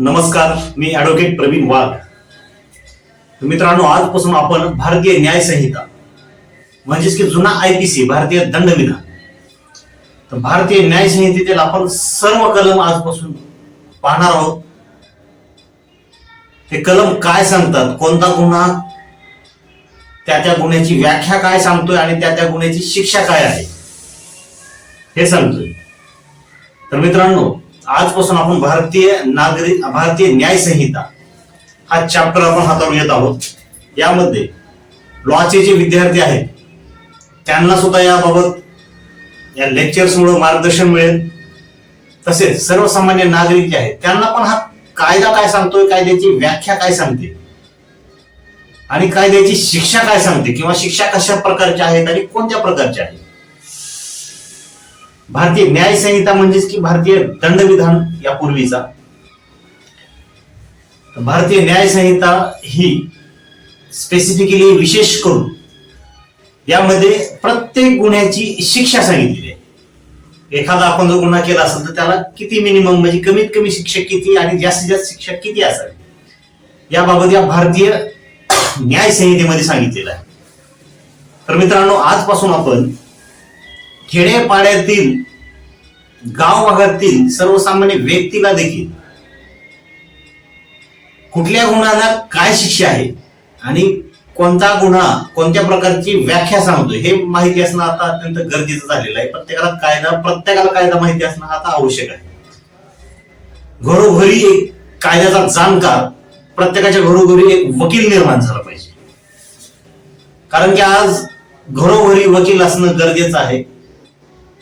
नमस्कार मी ऍडव्होकेट प्रवीण वाघ. मित्रांनो आजपासून आपण भारतीय न्याय संहिता म्हणजेच की जुना आयपीसी भारतीय दंडविधान. तर भारतीय न्याय संहितेतील आपण सर्व कलम आजपासून पाहणार आहोत. हे कलम काय सांगतात? कोणता गुन्हा? त्या त्या गुन्ह्याची व्याख्या काय सांगतोय आणि त्या त्या गुन्ह्याची शिक्षा काय आहे? हे सांगतोय. तर मित्रांनो आजपासून आपण भारतीय नागरिक भारतीय न्याय संहिता हा चॅप्टर आपण हाताळून येत आहोत. यामध्ये लॉचे जे विद्यार्थी आहेत त्यांना सुद्धा याबाबत या लेक्चर्समुळे मार्गदर्शन मिळेल. तसेच सर्वसामान्य नागरिक जे आहेत त्यांना पण हा कायदा काय सांगतोय कायद्याची व्याख्या काय सांगते? आणि कायद्याची शिक्षा काय सांगते? किंवा शिक्षा कशा प्रकारच्या आहेत आणि कोणत्या प्रकारच्या आहेत? भारतीय न्याय संहिता म्हणजेच की भारतीय दंडविधान यापूर्वीचा. भारतीय न्याय संहिता ही स्पेसिफिकली विशेष करून यामध्ये प्रत्येक गुन्ह्याची शिक्षा सांगितलेली आहे. एखादा आपण जो गुन्हा केला असेल तर त्याला किती मिनिमम म्हणजे कमीत कमी शिक्षा किती आणि जास्तीत जास्त शिक्षा किती असावी? याबाबत या भारतीय न्याय संहितेमध्ये सांगितलेलं आहे. तर मित्रांनो आजपासून आपण खेडेपाड्यातील गाव भागातील सर्वसामान्य व्यक्तीला देखील कुठल्या गुन्ह्याला काय शिक्षा आहे आणि कोणता गुन्हा कोणत्या प्रकारची व्याख्या सांगतो हे माहिती असणं आता अत्यंत गरजेचं झालेलं आहे. प्रत्येकाला कायदा प्रत्येकाला कायदा माहिती असणं आता आवश्यक आहे. घरोघरी एक कायद्याचा जाणकार प्रत्येकाच्या घरोघरी एक वकील निर्माण झाला पाहिजे. कारण की आज घरोघरी वकील असणं गरजेचं आहे.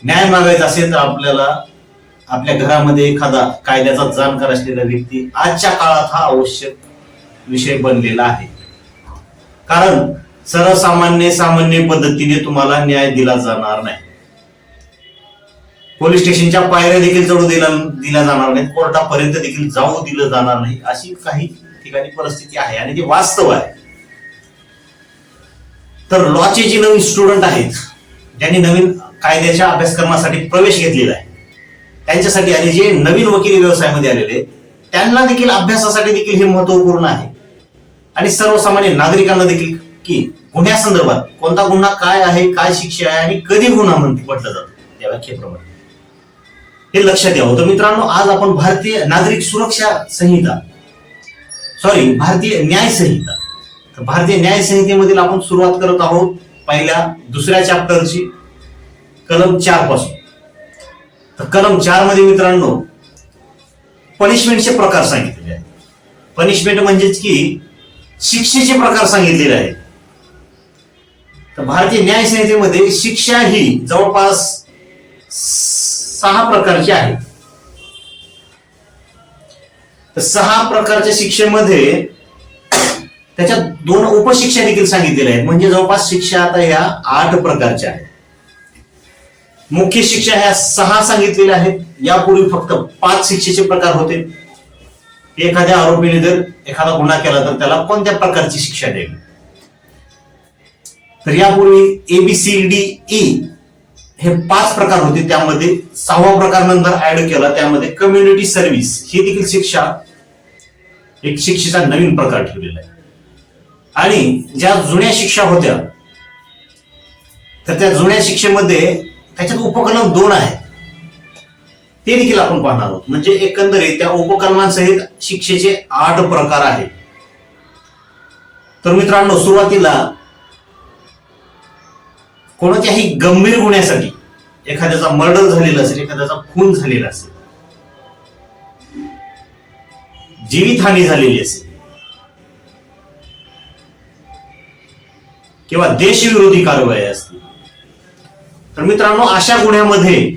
न्याय मागायचा असेल तर आपल्याला आपल्या घरामध्ये एखादा कायद्याचा जाणकार असलेला व्यक्ती आजच्या काळात हा आवश्यक विषय बनलेला आहे. कारण सर्वसामान्य सामान्य पद्धतीने तुम्हाला न्याय दिला जाणार नाही. पोलीस स्टेशनच्या पायऱ्या देखील चढू दिला दिल्या जाणार नाही कोर्टापर्यंत देखील जाऊ दिलं जाणार नाही. अशी काही ठिकाणी परिस्थिती आहे आणि ते वास्तव आहे. तर लॉचे जे नवीन स्टुडंट आहेत ज्यांनी नवीन कायद्याच्या अभ्यासक्रमासाठी प्रवेश घेतलेला आहे. त्यांच्यासाठी आणि जे नवीन वकिली व्यवसायामध्ये आलेले त्यांना देखील अभ्यासासाठी देखील हे महत्त्वपूर्ण आहे. आणि सर्वसामान्य नागरिकांना देखील की गुन्ह्यासंदर्भात कोणता गुन्हा काय आहे काय शिक्षा आहे आणि कधी गुन्हा म्हणते म्हटलं जातं. त्या व्याख्येप्रमाणे. हे लक्षात यावं तर मित्रांनो आज आपण भारतीय नागरिक सुरक्षा संहिता सॉरी भारतीय न्याय संहिता तर भारतीय न्याय संहितेमधील आपण सुरुवात करत आहोत पहिल्या दुसऱ्या चॅप्टरची कलम चारपासून. तर कलम चारमध्ये मित्रांनो पनिशमेंटचे प्रकार सांगितलेले आहेत. पनिशमेंट म्हणजेच की शिक्षेचे प्रकार सांगितलेले आहेत. तर भारतीय न्याय संहितेमध्ये शिक्षा ही जवळपास सहा प्रकारची आहे. तर सहा प्रकारच्या शिक्षेमध्ये त्याच्यात दोन उपशिक्षा देखील सांगितलेल्या आहेत. म्हणजे जवळपास शिक्षा आता ह्या आठ प्रकारच्या आहेत. मुख्य शिक्षा ह्या सहा सांगितलेल्या आहेत. यापूर्वी फक्त पाच शिक्षेचे प्रकार होते. एखाद्या आरोपीने जर एखादा गुन्हा केला तर त्याला कोणत्या प्रकारची शिक्षा द्यावी? तर यापूर्वी एबीसीडी ई हे पाच प्रकार होते. त्यामध्ये सहावा प्रकार नंतर ऍड केला. त्यामध्ये कम्युनिटी सर्व्हिस ही देखील शिक्षा एक शिक्षेचा नवीन प्रकार ठेवलेला आहे. आणि ज्या जुन्या शिक्षा होत्या तर त्या जुन्या शिक्षेमध्ये त्याच्यात उपक्रम दोन आहेत. ते देखील आपण पाहणार आहोत. म्हणजे एकंदरीत त्या उपक्रमांसहित शिक्षेचे आठ प्रकार आहेत. तर मित्रांनो सुरुवातीला कोणत्याही गंभीर गुन्ह्यासाठी एखाद्याचा मर्डर झालेला असेल एखाद्याचा खून झालेला असेल जीवितहानी झालेली असेल किंवा देशविरोधी कारवाई असतील तर मित्रांनो अशा गुन्ह्यामध्ये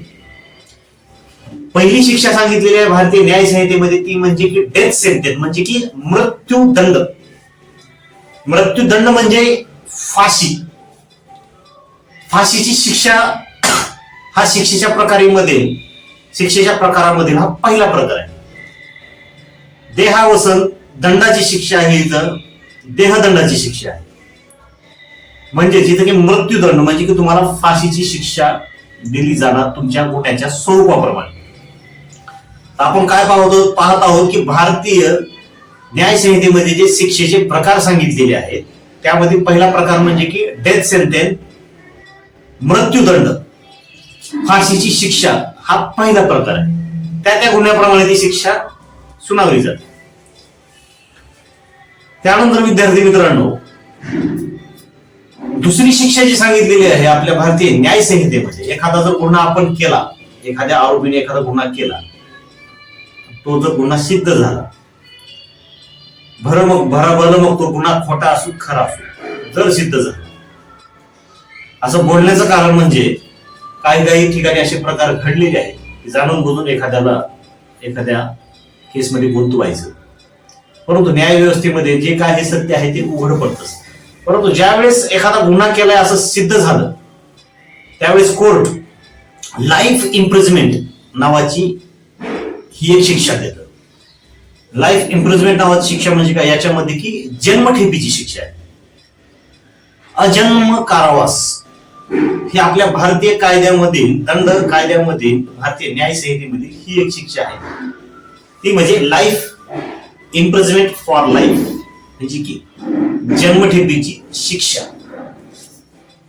पहिली शिक्षा सांगितलेली आहे भारतीय न्याय संहितेमध्ये ती म्हणजे की डेथ सेंटेन्स म्हणजे की मृत्यूदंड. मृत्यूदंड म्हणजे फाशी. फाशीची शिक्षा हा शिक्षेच्या प्रकारेमध्ये शिक्षेच्या प्रकारामध्ये हा पहिला प्रकार आहे. देहावसन दंडाची शिक्षा ही इथं देहदंडाची शिक्षा आहे. म्हणजे जिथे की मृत्यूदंड म्हणजे की तुम्हाला फाशीची शिक्षा दिली जाणार तुमच्या गुन्ह्याच्या स्वरूपाप्रमाणे आपण काय पाहतो पाहत आहोत की भारतीय न्याय संहितेमध्ये जे शिक्षेचे प्रकार सांगितलेले आहेत त्यामध्ये पहिला प्रकार म्हणजे की डेथ सेंटेन्स मृत्यूदंड फाशीची शिक्षा हा पहिला प्रकार आहे. त्या त्या गुन्ह्याप्रमाणे ती शिक्षा सुनावली जाते. त्यानंतर विद्यार्थी मित्रांनो दुसरी शिक्षा जी सांगितलेली आहे आपल्या भारतीय न्याय संहितेमध्ये एखादा जर गुन्हा आपण केला एखाद्या आरोपीने एखादा गुन्हा केला तो जर गुन्हा सिद्ध झाला भर मग भरा मग तो गुन्हा खोटा असू खरा असो जर सिद्ध झाला. असं बोलण्याचं कारण म्हणजे काही काही ठिकाणी असे प्रकार घडलेले आहेत की जाणून बुजून एखाद्याला एखाद्या केसमध्ये गुंतवायचं. परंतु न्याय व्यवस्थेमध्ये जे काय हे सत्य आहे ते उघड पडत परंतु ज्यावेळेस एखादा गुन्हा केलाय असं सिद्ध झालं त्यावेळेस कोर्ट लाईफ इम्प्रिजमेंट नावाची ही एक शिक्षा देतं. लाईफ इम्प्रिजमेंट नावाची शिक्षा म्हणजे काय? याच्यामध्ये की जन्मठेपीची शिक्षा आहे. अजन्म कारावास ही आपल्या भारतीय कायद्यामध्ये दंड कायद्यामध्ये भारतीय न्याय संहितेमधील ही एक शिक्षा आहे. ती म्हणजे लाईफ इम्प्रिजमेंट फॉर लाईफ म्हणजे की जन्मठेपीची शिक्षा.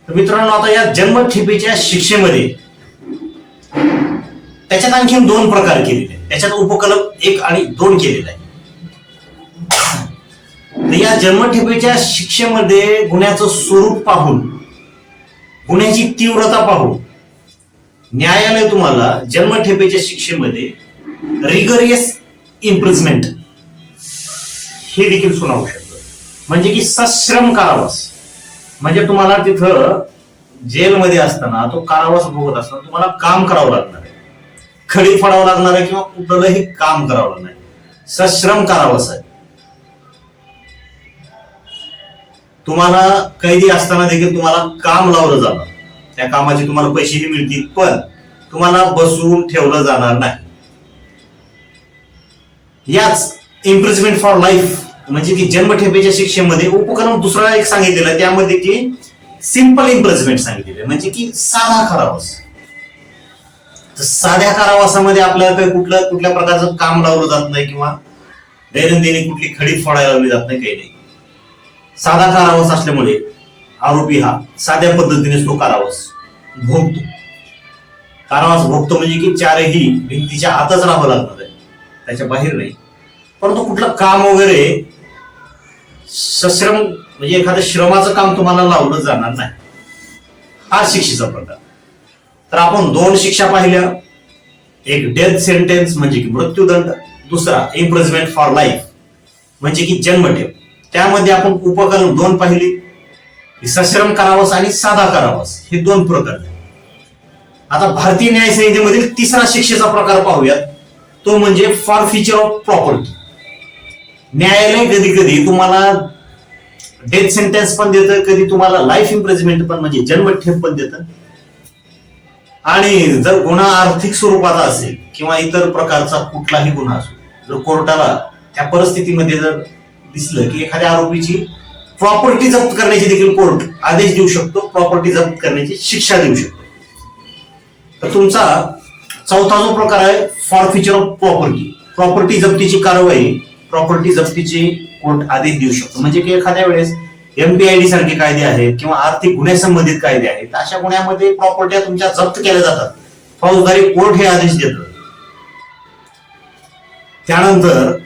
तर मित्रांनो आता या जन्मठेपीच्या शिक्षेमध्ये त्याच्यात आणखीन दोन प्रकार केलेले आहेत. त्याच्यात उपकलम एक आणि दोन केलेले आहे तर या जन्मठेपीच्या शिक्षेमध्ये गुन्ह्याचं स्वरूप पाहून गुन्ह्याची तीव्रता पाहून न्यायालय तुम्हाला जन्मठेपेच्या शिक्षेमध्ये रिगरियस इम्प्रिजमेंट हे देखील सुनावू शकतो. म्हणजे की सश्रम कारावास. म्हणजे तुम्हाला तिथं जेलमध्ये असताना तो कारावास भोगत असताना तुम्हाला काम करावं लागणार आहे. खडी फडावं लागणार आहे किंवा कुठलंही काम करावं लागणार आहे. सश्रम कारावास आहे. तुम्हाला कैदी असताना देखील तुम्हाला काम लावलं जाणार. त्या कामाचे तुम्हाला पैसेही मिळतील पण तुम्हाला बसवून ठेवलं जाणार नाही. याच इम्प्रिजमेंट फॉर लाईफ म्हणजे की जन्मठेपेच्या शिक्षेमध्ये उपक्रम दुसरा एक सांगितलेला त्यामध्ये की सिंपल इम्प्रिजमेंट सांगितलेलं. आहे म्हणजे की साधा कारावास. तर साध्या कारावासामध्ये आपल्याला काही कुठल्या कुठल्या प्रकारचं काम लावलं जात नाही किंवा दैनंदिनी कुठली खडी फोडायला लावली जात नाही काही नाही. साधा कारावास असल्यामुळे आरोपी हा साध्या पद्धतीने तो कारावास भोगतो. कारावास भोगतो म्हणजे की चारही भिंतीच्या आतच राहावं लागणार आहे. त्याच्या बाहेर नाही. परंतु कुठलं काम वगैरे सश्रम म्हणजे एखादं श्रमाचं काम तुम्हाला लावलं जाणार नाही. हा शिक्षेचा प्रकार. तर आपण दोन शिक्षा पाहिल्या. एक डेथ सेंटेन्स म्हणजे की मृत्यूदंड. दुसरा इम्प्रिजमेंट फॉर लाईफ म्हणजे की जन्मठेव त्यामध्ये आपण उपकरण दोन पाहिली. सश्रम करावस आणि साधा करावास. हे दोन प्रकार आहेत. आता भारतीय न्याय संहितेमधील तिसरा शिक्षेचा प्रकार पाहूयात. तो म्हणजे फॉर फीचर ऑफ प्रॉपर्टी न्यायालय कधी कधी तुम्हाला डेथ सेंटेन्स पण देतं कधी तुम्हाला लाईफ इम्प्रेजमेंट पण म्हणजे जन्मठेप पण देतं. आणि जर गुन्हा आर्थिक स्वरूपाचा असेल किंवा इतर प्रकारचा कुठलाही गुन्हा असो जर कोर्टाला त्या परिस्थितीमध्ये जर दिसलं की एखाद्या आरोपीची प्रॉपर्टी जप्त करण्याची देखील कोर्ट आदेश देऊ शकतो प्रॉपर्टी जप्त करण्याची शिक्षा देऊ शकतो. तर तुमचा चौथा जो प्रकार आहे forfeiture of property property जप्तीची कारवाई. प्रॉपर्टी जप्तीची कोर्ट आदेश देऊ शकतो. म्हणजे की एखाद्या वेळेस एमपीआयडी सारखे कायदे आहेत किंवा आर्थिक गुन्ह्यासंबंधित कायदे आहेत अशा गुन्ह्यामध्ये प्रॉपर्ट्या तुमच्या जप्त केल्या जातात. फौजदारी कोर्ट हे आदेश देतं. त्यानंतर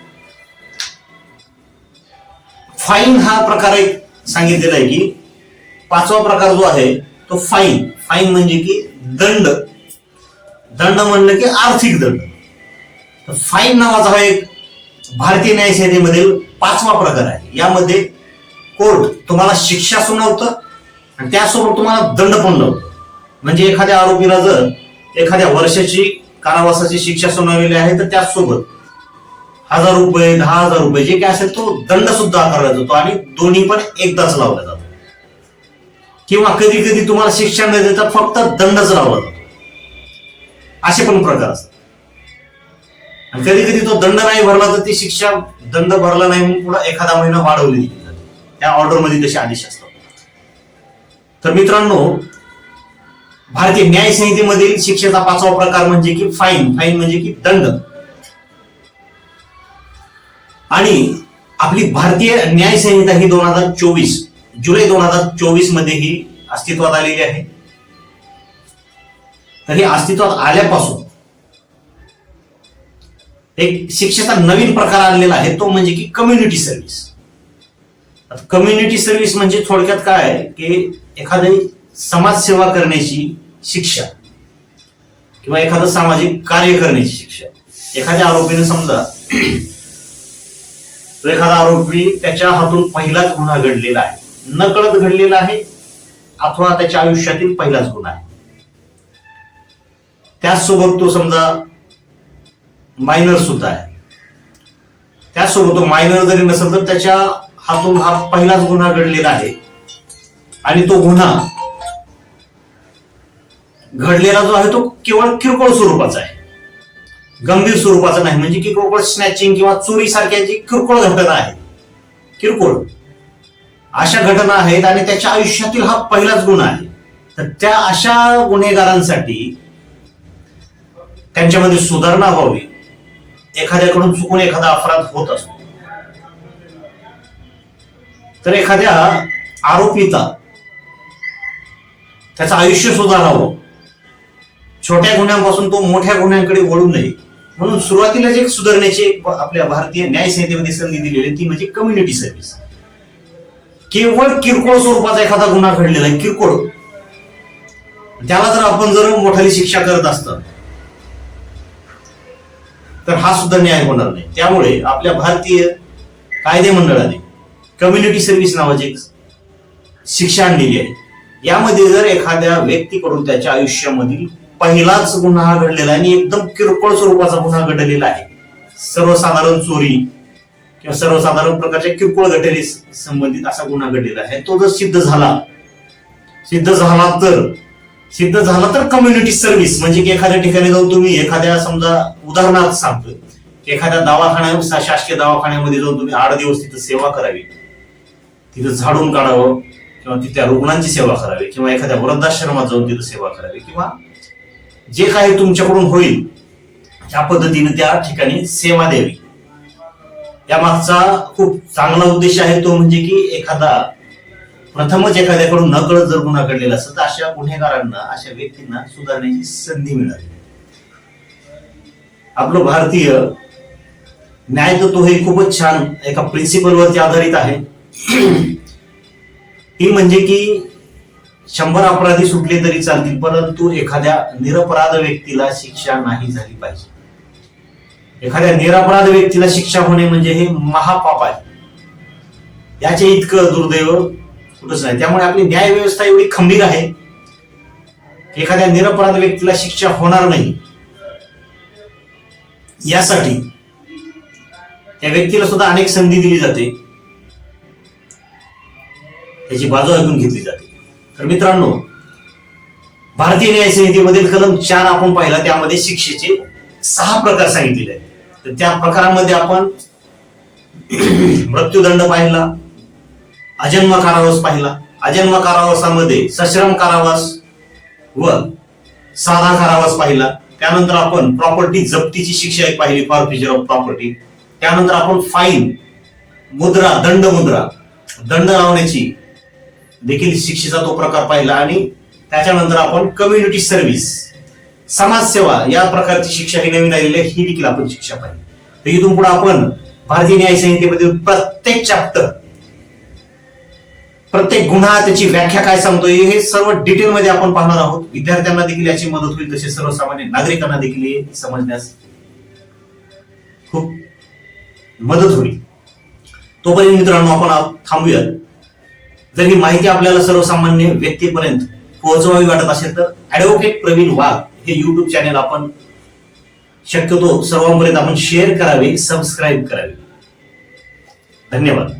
फाईन हा प्रकार एक सांगितलेला आहे की पाचवा प्रकार जो आहे तो फाईन फाईन म्हणजे की दंड. दंड म्हणलं की आर्थिक दंड. फाईन नावाचा हा एक भारतीय न्यायसेनेमधील पाचवा प्रकार आहे. यामध्ये कोर्ट तुम्हाला शिक्षा सुनावतं आणि त्यासोबत तुम्हाला दंड पण लावतो. म्हणजे एखाद्या आरोपीला जर एखाद्या वर्षाची कारावासाची शिक्षा सुनावलेली आहे तर त्याचसोबत हजार रुपये दहा हजार रुपये जे काय असेल तो दंड सुद्धा आकारला जातो आणि दोन्ही पण एकदाच लावला जातो किंवा कधी कधी तुम्हाला शिक्षा न देता फक्त दंडच लावला जातो. असे पण प्रकार असतात. कधी कधी तो दंड नाही भरला तर ती शिक्षा दंड भरला नाही म्हणून पुढे एखादा महिना वाढवली गेली जाते. त्या ऑर्डरमध्ये तसे आदेश असतात. तर मित्रांनो भारतीय न्याय संहितेमधील शिक्षेचा पाचवा प्रकार म्हणजे की फाईन. फाईन म्हणजे की दंड. आणि आपली भारतीय न्याय संहिता ही दोन हजार चोवीस जुलै दोन हजार चोवीसमध्ये ही अस्तित्वात आलेली आहे. तर ही अस्तित्वात आल्यापासून एक शिक्षेचा नवीन प्रकार आलेला आहे तो म्हणजे की कम्युनिटी सर्व्हिस कम्युनिटी सर्व्हिस म्हणजे थोडक्यात काय? की एखादी समाजसेवा करण्याची शिक्षा किंवा एखादं सामाजिक कार्य करण्याची शिक्षा. एखाद्या आरोपीने समजा तो एखादा आरोपी त्याच्या हातून पहिलाच गुन्हा घडलेला आहे. नकळत घडलेला आहे अथवा त्याच्या आयुष्यातील पहिलाच गुन्हा आहे. त्याचसोबत तो समजा मायनर सुद्धा आहे. त्याचसोबत तो मायनर जरी नसेल तर त्याच्या हातून हा पहिलाच गुन्हा घडलेला आहे. आणि तो गुन्हा घडलेला जो आहे तो केवळ किरकोळ स्वरूपाचा आहे. गंभीर स्वरूपाचा नाही. म्हणजे किरकोळ स्नॅचिंग किंवा चोरी सारख्या जी किरकोळ घटना आहे किरकोळ. अशा घटना आहेत आणि त्याच्या आयुष्यातील हा पहिलाच गुन्हा आहे. तर त्या अशा गुन्हेगारांसाठी त्यांच्यामध्ये सुधारणा व्हावी. एखाद्याकडून चुकून एखादा अपराध होत असतो. तर एखाद्या आरोपीचा त्याचं आयुष्य सुधारावं. छोट्या गुन्ह्यांपासून तो मोठ्या गुन्ह्यांकडे वळू नये. म्हणून सुरुवातीलाच एक सुधारण्याची एक आपल्या भारतीय न्याय संहितेमध्ये संधी दिलेली ती म्हणजे कम्युनिटी सर्व्हिस केवळ किरकोळ स्वरूपाचा एखादा गुन्हा घडलेला आहे. किरकोळ. त्याला जर आपण जर मोठाली शिक्षा करत असतं तर हा सुद्धा न्याय होणार नाही. त्यामुळे आपल्या भारतीय कायदे मंडळाने कम्युनिटी सर्व्हिस नावाची एक शिक्षा आणलेली आहे. यामध्ये जर एखाद्या व्यक्तीकडून त्याच्या आयुष्यामधील पहिलाच गुन्हा घडलेला आणि एकदम किरकोळ स्वरूपाचा गुन्हा घडलेला आहे सर्वसाधारण चोरी किंवा सर्वसाधारण प्रकारच्या किरकोळ घटने संबंधित असा गुन्हा घडलेला आहे तो जर सिद्ध झाला सिद्ध झाला तर सिद्ध झाला तर कम्युनिटी सर्व्हिस म्हणजे की एखाद्या ठिकाणी जाऊन तुम्ही एखाद्या समजा उदाहरणार्थ सांगतोय. एखाद्या दवाखान्या शासकीय दवाखान्यामध्ये जाऊन तुम्ही आठ दिवस तिथं सेवा करावी. तिथं झाडून काढावं किंवा तिथल्या रुग्णांची सेवा करावी किंवा एखाद्या वृद्धाश्रमात जाऊन तिथं सेवा करावी किंवा जे काही तुमच्याकडून होईल त्या पद्धतीने त्या ठिकाणी सेवा द्यावी. या मागचा खूप चांगला उद्देश आहे तो म्हणजे की एखादा प्रथमच एखाद्याकडून नकळत जर गुन्हा घडलेला असेल तर अशा गुन्हेगारांना अशा व्यक्तींना सुधारण्याची संधी मिळाली आपलं भारतीय न्यायतत्व हे खूपच छान एका प्रिन्सिपलवरती आधारित आहे. ती म्हणजे की शंभर अपराधी सुटले तरी चालतील परंतु एखाद्या निरपराध व्यक्तीला शिक्षा नाही झाली पाहिजे. एखाद्या निरपराध व्यक्तीला शिक्षा होणे म्हणजे हे महापाप आहे. याचे इतकं दुर्दैव कुठंच नाही. त्यामुळे आपली न्याय व्यवस्था एवढी खंबीर आहे एखाद्या निरपराध व्यक्तीला शिक्षा होणार नाही. यासाठी त्या व्यक्तीला सुद्धा अनेक संधी दिली जाते. त्याची बाजू ऐकून घेतली जाते. तर मित्रांनो भारतीय न्याय संहितेमधील कलम चार आपण पाहिला त्यामध्ये शिक्षेचे सहा प्रकार सांगितलेले आहेत. तर त्या प्रकारामध्ये आपण मृत्यूदंड पाहिला अजन्म कारावास पाहिला. अजन्म कारावासामध्ये सश्रम कारावास व साधा कारावास पाहिला. त्यानंतर आपण प्रॉपर्टी जप्तीची शिक्षा एक पाहिली फॉर ऑफ प्रॉपर्टी त्यानंतर आपण फाईन मुद्रा दंड मुद्रा. दंड लावण्याची देखील शिक्षेचा तो प्रकार पाहिला आणि त्याच्यानंतर आपण कम्युनिटी सर्व्हिस समाजसेवा या प्रकारची शिक्षा ही नवीन आलेली आहे ही देखील आपण शिक्षा पाहिली. तर इथून पुढे आपण भारतीय न्याय संहितेमधील प्रत्येक चॅप्टर प्रत्येक गुन्हा त्याची व्याख्या काय सांगतोय हे सर्व डिटेल मध्ये आपण पाहणार आहोत. विद्यार्थ्यांना देखील याची मदत होईल तसे सर्वसामान्य नागरिकांना देखील हे समजण्यास खूप मदत होईल. तोपर्यंत मित्रांनो आपण थांबूयात. जर ही माहिती आपल्याला सर्वसामान्य व्यक्तीपर्यंत पोहोचवावी वाटत असेल तर ऍडव्होकेट प्रवीण वाघ हे युट्यूब चॅनेल आपण शक्यतो सर्वांपर्यंत आपण शेअर करावे सबस्क्राईब करावे. धन्यवाद.